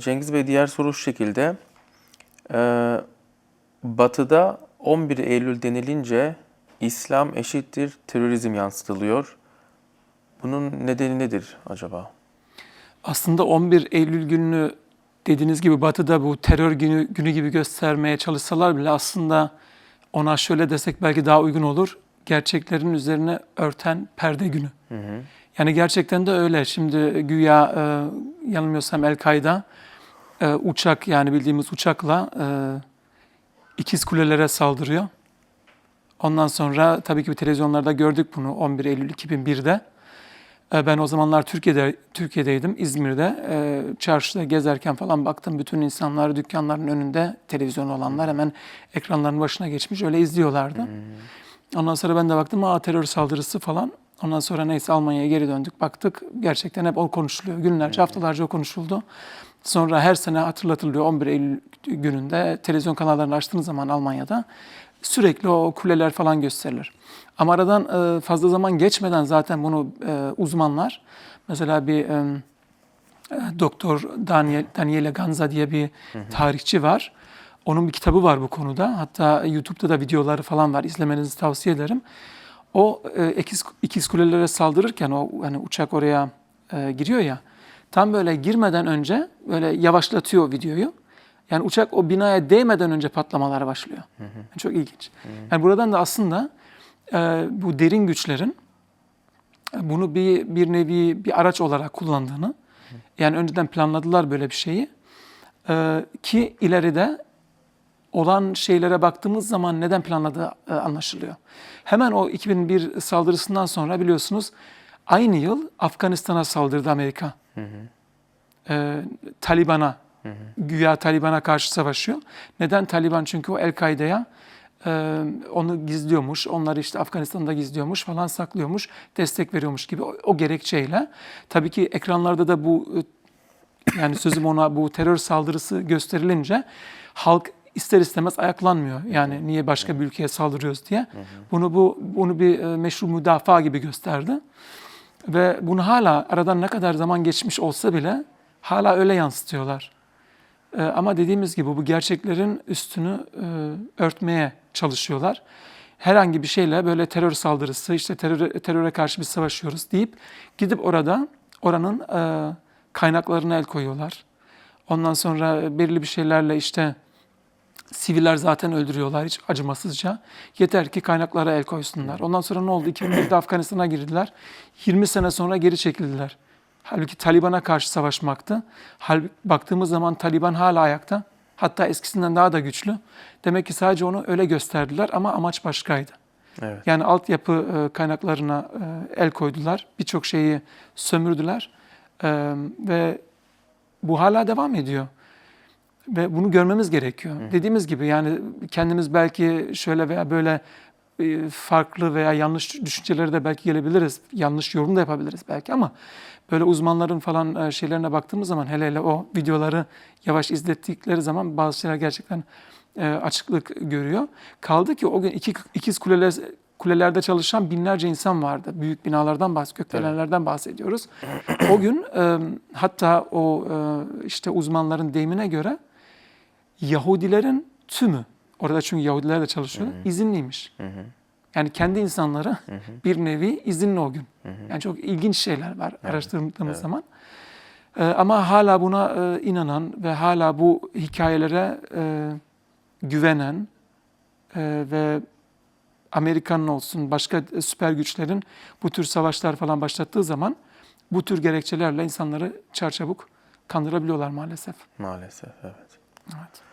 Cengiz Bey diğer soru şu şekilde. Ee, batı'da 11 Eylül denilince İslam eşittir terörizm yansıtılıyor. Bunun nedeni nedir acaba? Aslında 11 Eylül gününü dediğiniz gibi Batı'da bu terör günü, günü gibi göstermeye çalışsalar bile aslında ona şöyle desek belki daha uygun olur. Gerçeklerin üzerine örten perde günü. Yani gerçekten de öyle. Şimdi güya e, yanılmıyorsam El-Kaide e, uçak yani bildiğimiz uçakla e, ikiz kulelere saldırıyor. Ondan sonra tabii ki televizyonlarda gördük bunu 11 Eylül 2001'de. E, Ben o zamanlar Türkiye'de Türkiye'deydim, İzmir'de. E, çarşıda gezerken falan baktım bütün insanlar dükkanların önünde televizyon olanlar hemen ekranların başına geçmiş öyle izliyorlardı. Ondan sonra ben de baktım aa terör saldırısı falan. Ondan sonra neyse Almanya'ya geri döndük baktık gerçekten hep o konuşuluyor. Günlerce haftalarca o konuşuldu. Sonra her sene hatırlatılıyor 11 Eylül gününde televizyon kanallarını açtığınız zaman Almanya'da sürekli o kuleler falan gösterilir. Ama aradan e, fazla zaman geçmeden zaten bunu e, uzmanlar mesela bir e, Doktor Daniel, Daniele Ganza diye bir tarihçi var. Onun bir kitabı var bu konuda. Hatta YouTube'da da videoları falan var. İzlemenizi tavsiye ederim. O e, ikiz, ikiz kulelere saldırırken o hani uçak oraya e, giriyor ya. Tam böyle girmeden önce böyle yavaşlatıyor videoyu. Yani uçak o binaya değmeden önce patlamalar başlıyor. Yani çok ilginç. Yani buradan da aslında e, bu derin güçlerin e, bunu bir bir nevi bir araç olarak kullandığını, yani önceden planladılar böyle bir şeyi E, ki ileride olan şeylere baktığımız zaman neden planladığı e, anlaşılıyor. Hemen o 2001 saldırısından sonra biliyorsunuz aynı yıl Afganistan'a saldırdı Amerika. E, Taliban'a, güya Taliban'a karşı savaşıyor. Neden Taliban? Çünkü o El-Kaide'ye e, onu gizliyormuş, onları işte Afganistan'da gizliyormuş falan saklıyormuş, destek veriyormuş gibi o, o gerekçeyle. Tabii ki ekranlarda da bu e, yani sözüm ona bu terör saldırısı gösterilince halk ister istemez ayaklanmıyor. Yani niye başka bir ülkeye saldırıyoruz diye. Bunu bu bunu bir e, meşru müdafaa gibi gösterdi. Ve bunu hala aradan ne kadar zaman geçmiş olsa bile hala öyle yansıtıyorlar. E, ama dediğimiz gibi bu gerçeklerin üstünü e, örtmeye çalışıyorlar. Herhangi bir şeyle böyle terör saldırısı, işte teröre, teröre karşı biz savaşıyoruz deyip gidip orada oranın e, kaynaklarına el koyuyorlar. Ondan sonra belirli bir şeylerle işte siviller zaten öldürüyorlar hiç acımasızca. Yeter ki kaynaklara el koysunlar. Ondan sonra ne oldu? 2001'de Afganistan'a girdiler. 20 sene sonra geri çekildiler. Halbuki Taliban'a karşı savaşmaktı. Halbuki baktığımız zaman Taliban hala ayakta. Hatta eskisinden daha da güçlü. Demek ki sadece onu öyle gösterdiler ama amaç başkaydı. Evet. Yani altyapı e, kaynaklarına e, el koydular. Birçok şeyi sömürdüler. E, ve bu hala devam ediyor. Ve bunu görmemiz gerekiyor. Dediğimiz gibi yani kendimiz belki şöyle veya böyle e, farklı veya yanlış düşüncelere de belki gelebiliriz. Yanlış yorum da yapabiliriz belki ama böyle uzmanların falan e, şeylerine baktığımız zaman hele hele o videoları yavaş izlettikleri zaman bazı şeyler gerçekten e, açıklık görüyor. Kaldı ki o gün iki, ikiz kuleler kulelerde çalışan binlerce insan vardı. Büyük binalardan bahsediyoruz, gökdelenlerden bahsediyoruz. O gün hatta o işte uzmanların deyimine göre Yahudilerin tümü, orada çünkü Yahudiler de çalışıyor, izinliymiş. Yani kendi insanları bir nevi izinli o gün. Yani çok ilginç şeyler var araştırdığımız zaman. Ee, ama hala buna e, inanan ve hala bu hikayelere e, güvenen e, ve Amerika'nın olsun başka süper güçlerin bu tür savaşlar falan başlattığı zaman bu tür gerekçelerle insanları çarçabuk kandırabiliyorlar maalesef. Maalesef evet. Evet.